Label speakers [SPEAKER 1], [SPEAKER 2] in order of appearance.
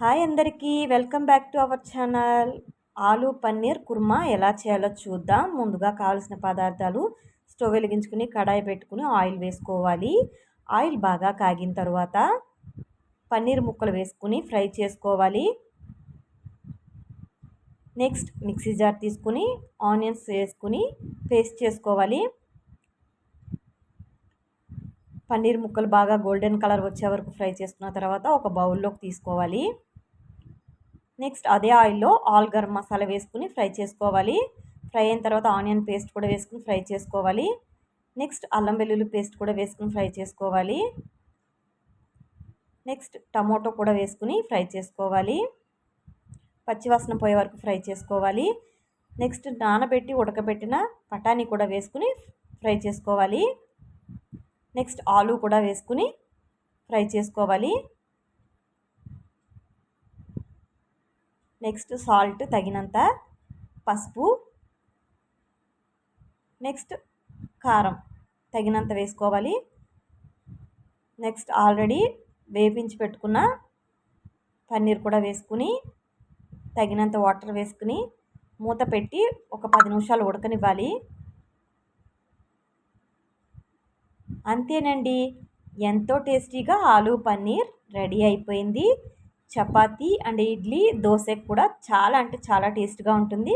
[SPEAKER 1] Hi అందరికీ welcome back to our channel. ఆలు పన్నీర్ కుర్మా ఎలా చేయాలో చూద్దాం. ముందుగా కావాల్సిన పదార్థాలు స్టవ్ వెలిగించుకుని కడాయి పెట్టుకుని ఆయిల్ వేసుకోవాలి. ఆయిల్ బాగా కాగిన తర్వాత పన్నీర్ ముక్కలు వేసుకుని ఫ్రై చేసుకోవాలి. నెక్స్ట్ మిక్సీ జార్ తీసుకుని ఆనియన్స్ వేసుకుని పేస్ట్ చేసుకోవాలి. పన్నీర్ ముక్కలు బాగా గోల్డెన్ కలర్ వచ్చే వరకు ఫ్రై చేసుకున్న తర్వాత ఒక బౌల్లోకి తీసుకోవాలి. నెక్స్ట్ అదే ఆయిల్లో ఆల్ గరం మసాలా వేసుకుని ఫ్రై చేసుకోవాలి. ఫ్రై అయిన తర్వాత ఆనియన్ పేస్ట్ కూడా వేసుకుని ఫ్రై చేసుకోవాలి. నెక్స్ట్ అల్లం వెల్లుల్లి పేస్ట్ కూడా వేసుకుని ఫ్రై చేసుకోవాలి. నెక్స్ట్ టమోటో కూడా వేసుకుని ఫ్రై చేసుకోవాలి. పచ్చివాసన పోయే వరకు ఫ్రై చేసుకోవాలి. నెక్స్ట్ నానబెట్టి ఉడకబెట్టిన పటానీ కూడా వేసుకుని ఫ్రై చేసుకోవాలి. నెక్స్ట్ ఆలు కూడా వేసుకుని ఫ్రై చేసుకోవాలి. నెక్స్ట్ సాల్ట్ తగినంత పసుపు. నెక్స్ట్ కారం తగినంత వేసుకోవాలి. నెక్స్ట్ ఆల్రెడీ వేపించి పెట్టుకున్న పన్నీర్ కూడా వేసుకుని తగినంత వాటర్ వేసుకుని మూత పెట్టి ఒక పది నిమిషాలు ఉడకనివ్వాలి. అంతేనండి. ఎంతో టేస్టీగా ఆలు పన్నీర్ రెడీ అయిపోయింది. చపాతీ అండ్ ఇడ్లీ దోశ కూడా చాలా అంటే చాలా టేస్ట్గా ఉంటుంది.